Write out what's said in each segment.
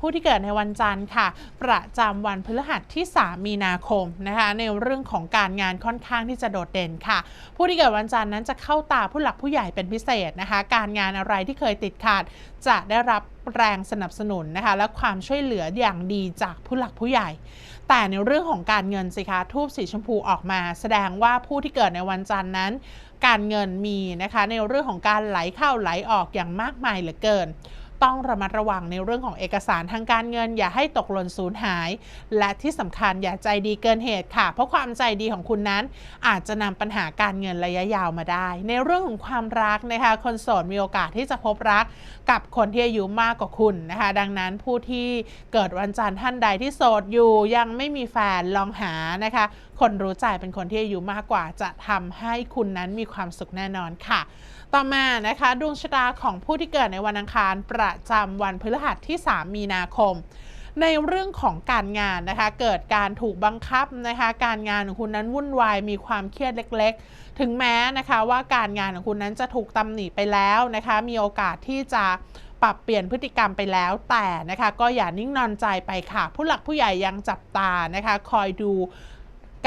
ผู้ที่เกิดในวันจันทร์ค่ะ ประจำวันพฤหัสที่ 3 มีนาคมนะคะในเรื่องของการงานค่อนข้างที่จะโดดเด่นค่ะ ผู้ที่เกิดวันจันทร์นั้นจะเข้าตาผู้หลักผู้ใหญ่เป็นพิเศษนะคะ การงานอะไรที่เคยติดขัดจะได้รับแรงสนับสนุนนะคะและความช่วยเหลืออย่างดีจากผู้หลักผู้ใหญ่ แต่ในเรื่องของการเงินสิคะทูบสีชมพูออกมา แสดงว่าผู้ที่เกิดในวันจันทร์นั้น การเงินมีนะคะในเรื่องของการไหลเข้าไหลออกอย่างมากมายเหลือเกิน ต้องระมัดระวังในเรื่องของเอกสารทางการเงิน อย่าให้ตกหล่นสูญหาย และที่สำคัญอย่าใจดีเกินเหตุค่ะ เพราะความใจดีของคุณนั้น อาจจะนำปัญหาการเงินระยะยาวมาได้ ในเรื่องของความรักนะคะคนโสดมีโอกาสที่จะพบรักกับคนที่อายุมากกว่าคุณนะคะ ดังนั้นผู้ที่เกิดวันจันทร์ท่านใดที่โสดอยู่ยังไม่มีแฟนลองหานะคะ คนรู้ใจเป็นคนที่อายุมากกว่าจะทำให้คุณนั้นมีความสุขแน่นอนค่ะ ต่อมานะคะดวงชะตาของผู้ที่เกิดในวันอังคารประจำวันพฤหัสที่ 3 มีนาคมในเรื่องของการงานนะคะ เกิดการถูกบังคับนะคะ การงานของคุณนั้นวุ่นวายมีความเครียดเล็ก ๆ ถึงแม้นะคะว่าการงานของคุณนั้นจะถูกตำหนิไปแล้วนะคะ มีโอกาสที่จะปรับเปลี่ยนพฤติกรรมไปแล้วแต่นะคะก็อย่านิ่งนอนใจไปค่ะ ผู้หลักผู้ใหญ่ยังจับตานะคะ คอยดู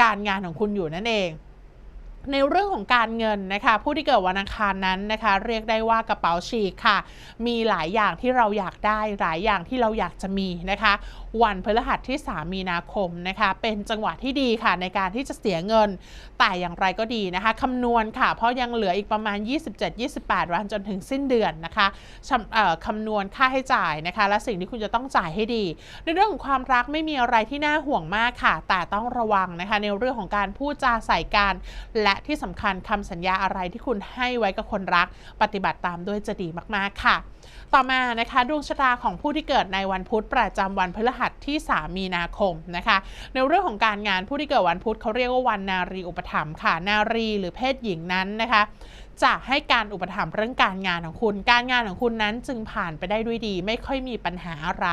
การงานของคุณอยู่นั่นเอง ในเรื่องของการเงินนะคะผู้ที่เกิดวันอังคารนั้นนะคะ เรียกได้ว่ากระเป๋าฉีกค่ะ มีหลายอย่างที่เราอยากได้หลายอย่างที่เราอยากจะมีนะคะ วันพฤหัสที่ 3 มีนาคมนะคะ เป็นจังหวะที่ดีค่ะในการที่จะเสียเงิน แต่อย่างไรก็ดีนะคะคำนวณค่ะ เพราะยังเหลืออีกประมาณ 27-28 วันจนถึงสิ้นเดือนนะคะคำนวณค่าให้จ่ายนะคะ และสิ่งที่คุณจะต้องจ่ายให้ดี ในเรื่องของความรักไม่มีอะไรที่น่าห่วงมากค่ะ แต่ต้องระวังนะคะ ในเรื่องของการพูดจาใส่กันและที่สำคัญคำสัญญาอะไรที่คุณให้ไว้กับคนรัก ปฏิบัติตามด้วยจะดีมากๆค่ะ ต่อมานะคะดวงชะตาของผู้ที่เกิดในวันพุธประจำวันพฤหัสที่ 3 มีนาคมนะคะ ในเรื่องของการงานผู้ที่เกิดวันพุธเขาเรียกว่าวันนารีอุปถัมภ์ค่ะ นารีหรือเพศหญิงนั้นนะคะ จะให้การอุปถัมภ์เรื่องการงานของคุณ การงานของคุณนั้นจึงผ่านไปได้ด้วยดี ไม่ค่อยมีปัญหาอะไร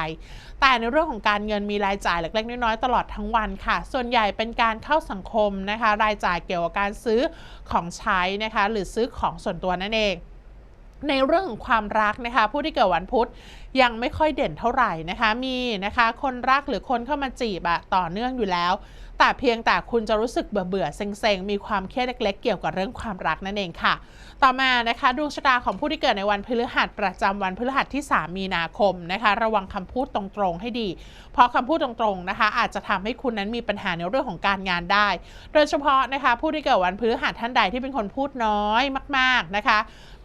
แต่ในเรื่องของการเงินมีรายจ่ายเล็กๆน้อยๆตลอดทั้งวันค่ะ ส่วนใหญ่เป็นการเข้าสังคมนะคะ รายจ่ายเกี่ยวกับการซื้อของใช้นะคะ หรือซื้อของส่วนตัวนั่นเองในเรื่องของความรักนะคะ ผู้ที่เกิดวันพุธยังไม่ค่อยเด่นเท่าไหร่นะคะมีนะคะคนรักหรือคนเข้ามาจีบอะต่อเนื่องอยู่แล้ว แต่เพียงแต่คุณจะรู้สึกเบื่อเบื่อเซ็งๆ มีความเครียดเล็ก ๆ เกี่ยวกับเรื่องความรักนั่นเองค่ะ ต่อมานะคะดวงชะตาของผู้ที่เกิดในวันพฤหัสประจำวันพฤหัสที่ 3 มีนาคมนะคะระวังคำพูดตรงๆให้ดี เพราะคำพูดตรงๆนะคะ อาจจะทำให้คุณนั้นมีปัญหาในเรื่องของการงานได้ โดยเฉพาะนะคะผู้ที่เกิดวันพฤหัสท่านใดที่เป็นคนพูดน้อยมาก ๆนะคะ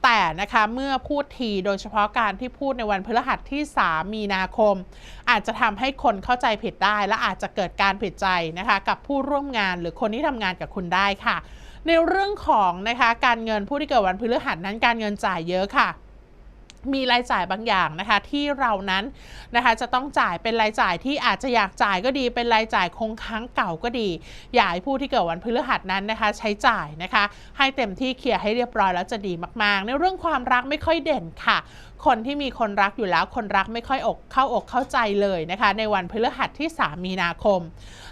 แต่นะคะเมื่อพูดทีโดยเฉพาะการที่พูดในวันพฤหัสที่ 3 มีนาคม อาจจะทำให้คนเข้าใจผิดได้ และอาจจะเกิดการผิดใจนะคะกับผู้ร่วมงานหรือคนที่ทำงานกับคุณได้ค่ะ ในเรื่องของนะคะการเงินผู้ที่เกิดวันพฤหัสนั้นการเงินจ่ายเยอะค่ะมีรายจ่ายบางอย่างนะคะที่เรานั้นนะคะจะต้องจ่ายเป็นรายจ่ายที่อาจจะอยากจ่ายก็ดี เป็นรายจ่ายคงค้างเก่าก็ดีอยากให้ผู้ที่เกิดวันพฤหัสนั้นนะคะ ใช้จ่ายนะคะ ให้เต็มที่เคลียร์ให้เรียบร้อยแล้วจะดีมากๆ ในเรื่องความรักไม่ค่อยเด่นค่ะ คนที่มีคนรักอยู่แล้วคนรักไม่ค่อยอกเข้าอกเข้าใจเลยนะคะในวันพฤหัสที่ 3 มีนาคม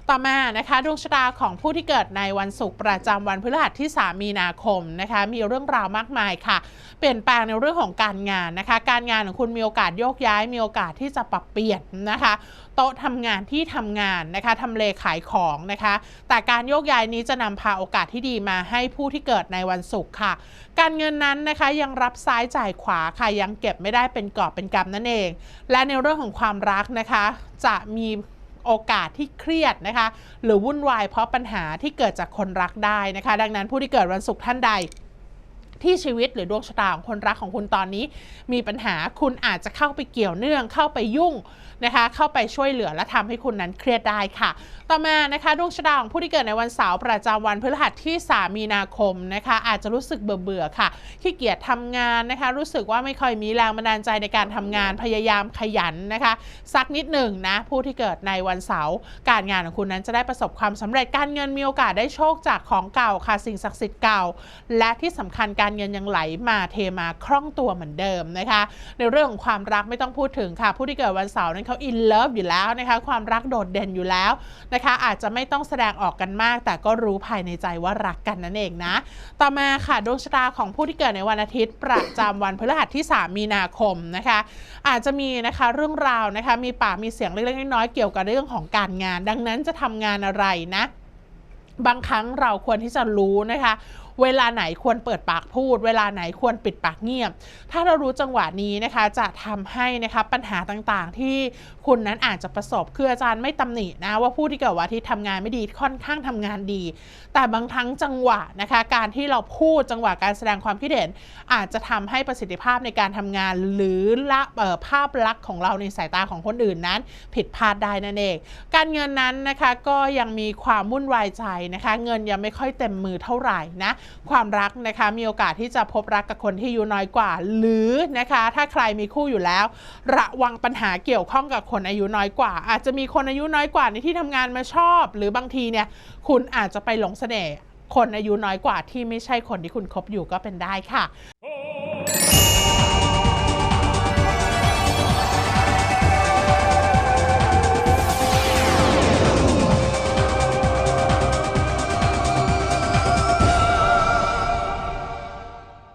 ต่อมานะคะดวงชะตาของผู้ที่เกิดในวันศุกร์ประจำวันพฤหัสที่ 3 มีนาคมนะคะมีเรื่องราวมากมายค่ะ เปลี่ยนแปลงในเรื่องของการงานนะคะการงานของคุณมีโอกาสโยกย้าย มีโอกาสที่จะปรับเปลี่ยนนะคะโต๊ะทำงานที่ทำงานนะคะทำเลขายของนะคะ แต่การโยกย้ายนี้จะนำพาโอกาสที่ดีมาให้ผู้ที่เกิดในวันศุกร์ค่ะ การเงินนั้นนะคะยังรับซ้ายจ่ายขวาค่ะยังเก็บไม่ได้เป็นกอบเป็นกำนั่นเอง และในเรื่องของความรักนะคะ จะมีโอกาสที่เครียดนะคะ หรือวุ่นวายเพราะปัญหาที่เกิดจากคนรักได้นะคะ ดังนั้นผู้ที่เกิดวันศุกร์ท่านใด ที่ชีวิตหรือดวงชะตาของคนรักของคุณตอนนี้ มีปัญหาคุณอาจจะเข้าไปเกี่ยวเนื่องเข้าไปยุ่งนะคะเข้าไปช่วยเหลือและทำให้คุณนั้นเครียดได้ค่ะ ต่อมานะคะดวงชะตาของผู้ที่เกิดในวันเสาร์ประจำวันพฤหัสที่ 3 มีนาคมนะคะอาจจะรู้สึกเบื่อเบื่อๆค่ะขี้เกียจทำงานนะคะรู้สึกว่าไม่ค่อยมีแรงบันดาลใจในการทำงานพยายามขยันนะคะสักนิดหนึ่งนะผู้ที่เกิดในวันเสาร์การงานของคุณนั้นจะได้ประสบความสำเร็จการเงินมีโอกาสได้โชคจากของเก่าค่ะสิ่งศักดิ์สิทธิ์เก่า และที่สำคัญการเงินยังไหลมาเทมาคล่องตัวเหมือนเดิมนะคะ ในเรื่องของความรักไม่ต้องพูดถึงค่ะ ผู้ที่เกิดวันเสาร์นั้นเขาอินเลิฟอยู่แล้วนะคะความรักโดดเด่นอยู่แล้วนะคะ อาจจะไม่ต้องแสดงออกกันมาก แต่ก็รู้ภายในใจว่ารักกันนั่นเองนะ ต่อมาค่ะดวงชะตาของผู้ที่เกิดในวันอาทิตย์ ประจำวันพฤหัสที่ 3 มีนาคมนะคะ อาจจะมีนะคะเรื่องราวนะคะมีปากมีเสียงเล็กๆน้อยๆเกี่ยวกับเรื่องของการงาน ดังนั้นจะทำงานอะไรนะบางครั้งเราควรที่จะรู้นะคะ เวลาไหนควรเปิดปากพูด เวลาไหนควรปิดปากเงียบ ถ้าเรารู้จังหวะนี้นะคะจะทำให้นะคะปัญหาต่างๆ ที่คุณนั้นอาจจะประสบคืออาจารย์ไม่ตำหนินะว่าผู้ที่เกิดวันอาทิตย์ทำงานไม่ดีค่อนข้างทำงานดี แต่บางครั้งจังหวะนะคะการที่เราพูดจังหวะการแสดงความคิดเห็น อาจจะทำให้ประสิทธิภาพในการทำงานหรือละเอ่อภาพลักษณ์ของเราในสายตาของคนอื่นนั้น ผิดพลาดได้นั่นเอง การเงินนั้นนะคะก็ยังมีความวุ่นวายใจนะคะ เงินยังไม่ค่อยเต็มมือเท่าไหร่นะความรักนะคะมีโอกาสที่จะพบรักกับคนที่อายุน้อยกว่า หรือนะคะถ้าใครมีคู่อยู่แล้ว ระวังปัญหาเกี่ยวข้องกับคนอายุน้อยกว่า อาจจะมีคนอายุน้อยกว่าในที่ทำงานมาชอบ หรือบางทีเนี่ยคุณอาจจะไปหลงเสน่ห์คนอายุน้อยกว่าที่ไม่ใช่คนที่คุณคบอยู่ก็เป็นได้ค่ะ